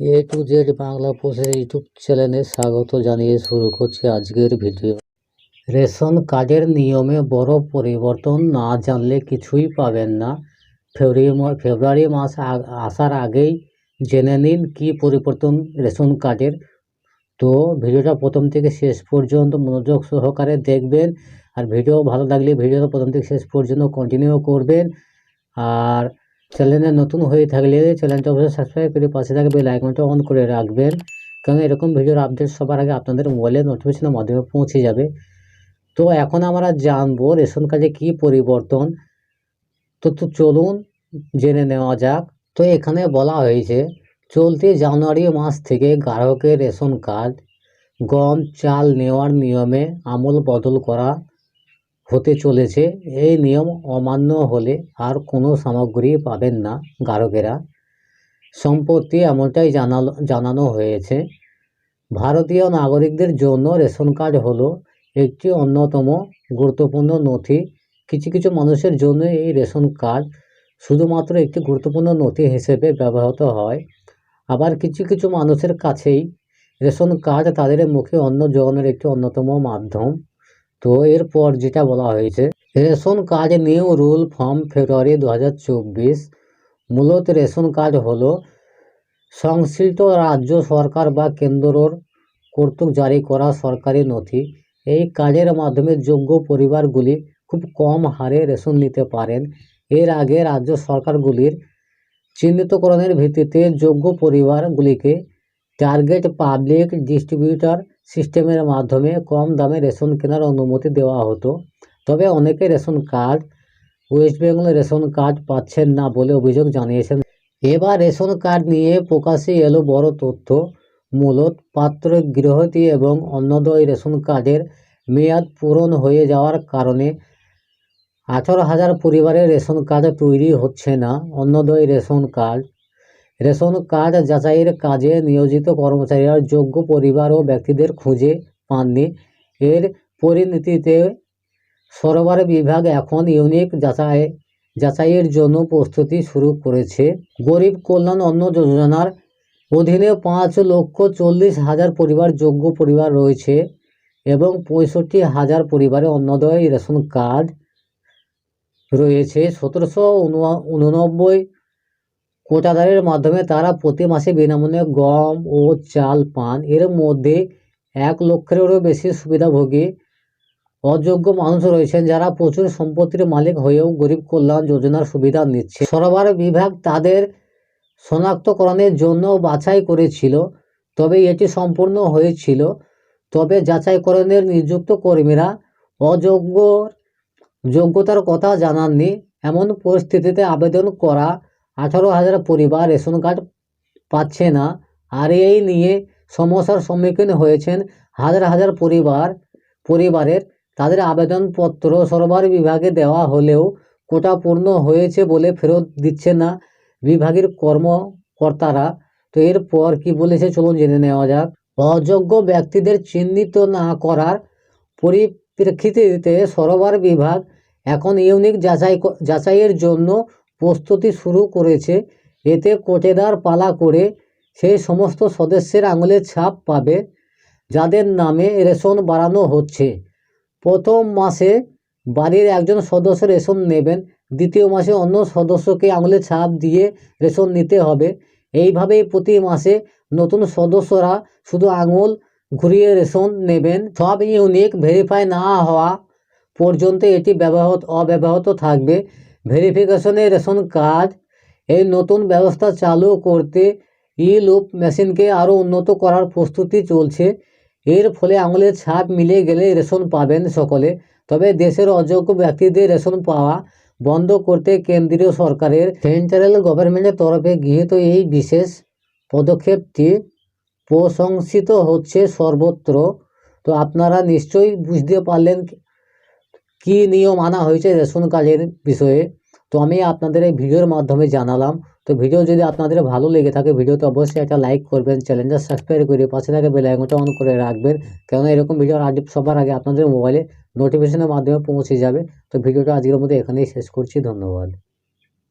A to Z Bangla পোস্টের YouTube চ্যানেলে স্বাগত জানিয়ে শুরু করছি আজকের ভিডিও। রেশন কার্ডের নিয়মে বড় পরিবর্তন না জানলে কিছুই পাবেন না। ফেব্রুয়ারি ফেব্রুয়ারি মাস আসার আগেই জেনে নিন কি পরিবর্তন রেশন কার্ডের। তো ভিডিওটা প্রথম থেকে শেষ পর্যন্ত মনোযোগ সহকারে দেখবেন। আর ভিডিও ভালো লাগলে ভিডিওটা প্রথম থেকে শেষ পর্যন্ত কন্টিনিউ করবেন। আর চ্যানেলে নতুন হয়ে থাকলে চ্যানেলটা অবশ্যই সাবস্ক্রাইব করে পাশে থাকবে লাইকনটা অন করে রাখবেন। কারণ এরকম ভিডিওর আপডেট সবার আগে আপনাদের মোবাইলে নোটিফিকেশনের মাধ্যমে পৌঁছে যাবে। তো এখন আমরা জানব রেশন কার্ডে কী পরিবর্তন। তো তো চলুন জেনে নেওয়া যাক। তো এখানে বলা হয়েছে, চলতি জানুয়ারি মাস থেকে গ্রাহকের রেশন কার্ড, গম, চাল নেওয়ার নিয়মে আমল বদল করা হতে চলেছে, এই নিয়ম অমান্য হলে আর কোনো সামগ্রী পাবেন না গ্রাহকেরা। সম্প্রতি এমনটাই জানালো, জানানো হয়েছে। ভারতীয় নাগরিকদের জন্য রেশন কার্ড হলো একটি অন্যতম গুরুত্বপূর্ণ নথি। কিছু কিছু মানুষের জন্য এই রেশন কার্ড শুধুমাত্র একটি গুরুত্বপূর্ণ নথি হিসেবে ব্যবহৃত হয়। আবার কিছু কিছু মানুষের কাছেই রেশন কার্ড তাদের মুখে অন্ন যোগানোর একটি অন্যতম মাধ্যম। তো এরপর যেটা বলা হয়েছে, ration card new rule from February দু হাজার চব্বিশ। মূলত রেশন কার্ড হলো সংশ্লিষ্ট রাজ্য সরকার বা কেন্দ্রর কর্তৃক জারি করা সরকারি নথি। এই কার্ডের মাধ্যমে যোগ্য পরিবারগুলি খুব কম হারে রেশন নিতে পারেন। এর আগে রাজ্য সরকারগুলির চিহ্নিতকরণের ভিত্তিতে যোগ্য পরিবারগুলিকে টার্গেট পাবলিক ডিস্ট্রিবিউটর সিস্টেমের মাধ্যমে কম দামে রেশন কেনার অনুমতি দেওয়া হতো। তবে অনেকে ration card, West Bengal ration card পাচ্ছেন না বলে অভিযোগ জানিয়েছেন। এবার রেশন কার্ড নিয়ে প্রকাশ্যে এলো বড় তথ্য। মূলত পাত্র গৃহবতী এবং অন্যদয় রেশন কার্ডের মেয়াদ পূরণ হয়ে যাওয়ার কারণে আঠারো হাজার পরিবারের রেশন কার্ড তৈরি হচ্ছে না। Antyodaya ration card ration card যাচাইয়ের কাজে নিয়োজিত কর্মচারীরা যোগ্য পরিবার ও ব্যক্তিদের খুঁজে পাননি। এর পরিণতিতে সরবরাহ বিভাগ এখন ইউনিক যাচাই, যাচাইয়ের জন্য প্রস্তুতি শুরু করেছে। গরিব কল্যাণ অন্ন যোজনার অধীনে পাঁচ লক্ষ চল্লিশ হাজার পরিবার যোগ্য পরিবার রয়েছে এবং পঁয়ষট্টি হাজার পরিবারে অন্নদয় রেশন কার্ড রয়েছে। সতেরোশো উননব্বই কোটাদারের মাধ্যমে তারা প্রতি মাসে বিনামূল্যে গম ও চাল, পান, এর মধ্যে এক লক্ষেরও বেশি সুবিধাভোগী অযোগ্য মানুষ রয়েছেন যারা প্রচুর সম্পত্তির মালিক হয়েও গরিব কল্যাণ যোজনার সুবিধা নিচ্ছে। সরবরাহ বিভাগ তাদের শনাক্তকরণের জন্য বাছাই করেছিল, তবে এটি সম্পূর্ণ হয়েছিল। তবে যাচাইকরণের নিযুক্ত কর্মীরা অযোগ্য যোগ্যতার কথা জানাননি। এমন পরিস্থিতিতে আবেদন করা আঠারো হাজার পরিবার রেশন কার্ড পাচ্ছে না। আর এই নিয়ে সমস্যার সম্মুখীন হয়েছেন হাজার হাজার পরিবার, পরিবারের। তাদের আবেদনপত্র সরবরাহ বিভাগে দেওয়া হলেও কোটা পূর্ণ হয়েছে বলে ফেরত দিচ্ছে না বিভাগের কর্মকর্তারা। তো এরপর কি বলেছে চলুন জেনে নেওয়া যাক। অযোগ্য ব্যক্তিদের চিহ্নিত না করার পরিপ্রেক্ষিতে সরবরাহ বিভাগ এখন ইউনিক যাচাই যাচাইয়ের জন্য প্রস্তুতি শুরু করেছে। এতে কোটেদার পালা করে সেই সমস্ত সদস্যের আঙুলের ছাপ পাবে, যাদের নামে রেশন বাড়ানো হচ্ছে। প্রথম মাসে বাড়ির একজন সদস্য রেশন নেবেন, দ্বিতীয় মাসে অন্য সদস্যকে আঙুলের ছাপ দিয়ে রেশন নিতে হবে। এইভাবেই প্রতি মাসে নতুন সদস্যরা শুধু আঙুল ঘুরিয়ে রেশন নেবেন। সব ইউনিক, ভেরিফাই না হওয়া পর্যন্ত এটি ব্যবহৃত অব্যাহত থাকবে। ভেরিফিকেশনে রেশন কার্ড, এই নতুন ব্যবস্থা চালু করতে ই লুপ মেশিনকে আরও উন্নত করার প্রস্তুতি চলছে। এর ফলে আঙুলের ছাপ মিলে গেলে রেশন পাবেন সকলে। তবে দেশের অযোগ্য ব্যক্তিদের রেশন পাওয়া বন্ধ করতে কেন্দ্রীয় সরকারের সেন্ট্রাল গভর্নমেন্টের তরফে গৃহীত এই বিশেষ পদক্ষেপটি প্রশংসিত হচ্ছে সর্বত্র। তো আপনারা নিশ্চয়ই বুঝতে পারলেন কি নিয়ম আনা হয়েছে রেশন কার্ডের বিষয়ে? তো আমি আপনাদের এই ভিডিওর মাধ্যমে জানালাম। তো ভিডিও যদি আপনাদের ভালো লেগে থাকে, ভিডিওতে অবশ্যই একটা লাইক করবেন চ্যানেলটা সাবস্ক্রাইব করে পাশে থাকে বেল আইকনটা অন করে রাখবেন। কেননা এরকম ভিডিও আজ সবার আগে আপনাদের মোবাইলে নোটিফিকেশনের মাধ্যমে পৌঁছে যাবে। তো ভিডিওটা আজকের মধ্যে এখানেই শেষ করছি। ধন্যবাদ।